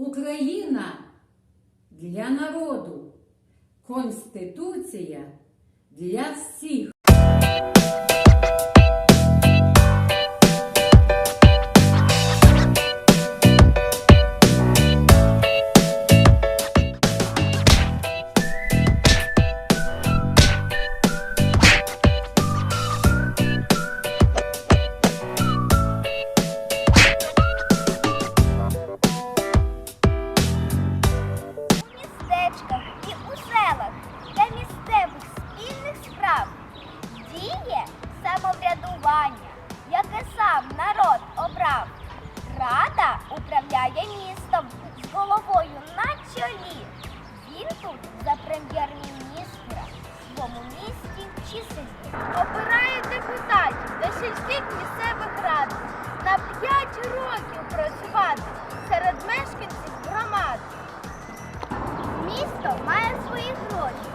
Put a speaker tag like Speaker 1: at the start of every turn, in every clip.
Speaker 1: Україна для народу, Конституція для всіх.
Speaker 2: Самоврядування, яке сам народ обрав. Рада управляє містом з головою на чолі. Він тут за прем'єр-міністра в своєму місті чи селі. Обирає депутатів до сільських місцевих рад на 5 років працювати серед мешканців громади. Місто має свої гроші,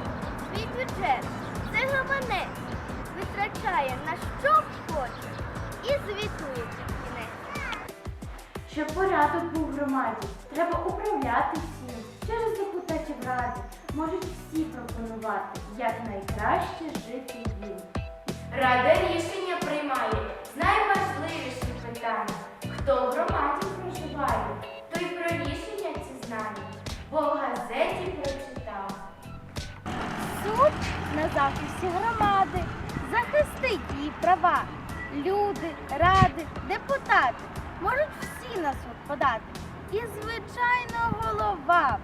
Speaker 2: свій бюджет, це гаманець, витрачає на що хоче і звітує під кінець.
Speaker 3: Щоб порядок був в громаді, треба управляти всім. Через депутатів ради можуть всі пропонувати, як найкраще жити їм. Рада рішення приймає з найважливіших питань. Хто в громаді проживає, той про рішення ці знає, бо в газеті прочитав.
Speaker 2: Суд на захисті громади захистить її права. Люди, ради, депутати можуть всі на суд подати. І, звичайно, голова.